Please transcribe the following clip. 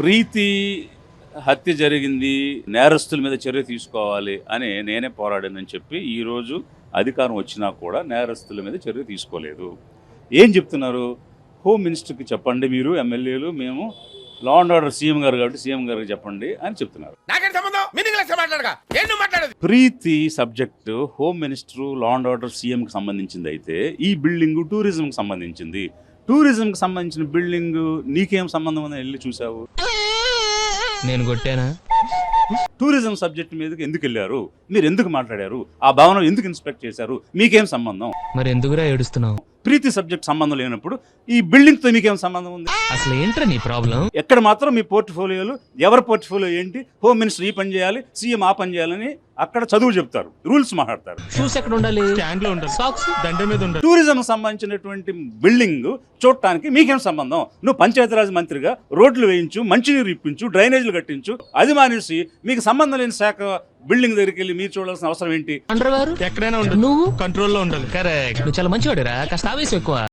ప్రీతి హత్య జరిగింది నేరస్తుల మీద చర్య తీసుకోవాలి అని నేనే పోరాడానని చెప్పి ఈరోజు అధికారం వచ్చినా కూడా నేరస్తుల మీద చర్య తీసుకోలేదు. ఏం చెప్తున్నారు? హోమ్ మినిస్టర్కి చెప్పండి మీరు ఎమ్మెల్యేలు మేము లా అండ్ ఆర్డర్ సీఎం గారు కాబట్టి సీఎం గారికి చెప్పండి అని చెప్తున్నారు. Preeti subject home minister law and order సీఎంకి సంబంధించింది అయితే ఈ బిల్డింగ్ టూరిజంకి సంబంధించింది. టూరిజంకి సంబంధించిన బిల్డింగ్ నీకేం సంబంధం ఉందని వెళ్ళి చూసావు నేను కొట్టానా? టూరిజం సబ్జెక్ట్ మీదకి ఎందుకు వెళ్ళారు? మీరు ఎందుకు మాట్లాడారు? ఆ భవనం ఎందుకు ఇన్స్పెక్ట్ చేశారు? మీకేం సంబంధం? మరి ఎందుకురా ఏడుస్తున్నావు? ప్రీతి సబ్జెక్ట్ సంబంధం లేనప్పుడు ఈ బిల్డింగ్తో మీకేం సంబంధం ఉంది? అసలు ఏంట్రా నీ ప్రాబ్లం? ఎక్కడ మాత్రం మీ పోర్ట్ఫోలియోలు ఎవరి పోర్ట్ఫోలియో ఏంటి? హోమ్ మినిస్టర్ ఈ పని చేయాలి సీఎం ఆ పని చేయాలని అక్కడ చదువు చెప్తారు. రూల్స్ మాట్లాడతారు. షూస్ ఎక్కడ ఉండాలి? స్టాండ్లో ఉండాలి. సాక్స్ దండ మీద ఉండాలి. టూరిజం సంబంధించినటువంటి బిల్డింగ్ చూడటానికి మీకేం సంబంధం? నువ్వు పంచాయతీరాజ్ మంత్రిగా రోడ్లు వేయించు మంచినీరు ఇప్పించు డ్రైనేజీలు కట్టించు అది మానేసి మీకు సంబంధం లేని శాఖ బిల్డింగ్ దగ్గరికి వెళ్ళి మీరు చూడాల్సిన అవసరం ఏంటి? అండర్ వేర్ ఎక్కడైనా ఉండాలి. నువ్వు? కంట్రోల్లో ఉండాలి. కరెక్ట్ నువ్వు చాలా మంచివాడురా. కాస్త ఆవేశం ఎక్కువ.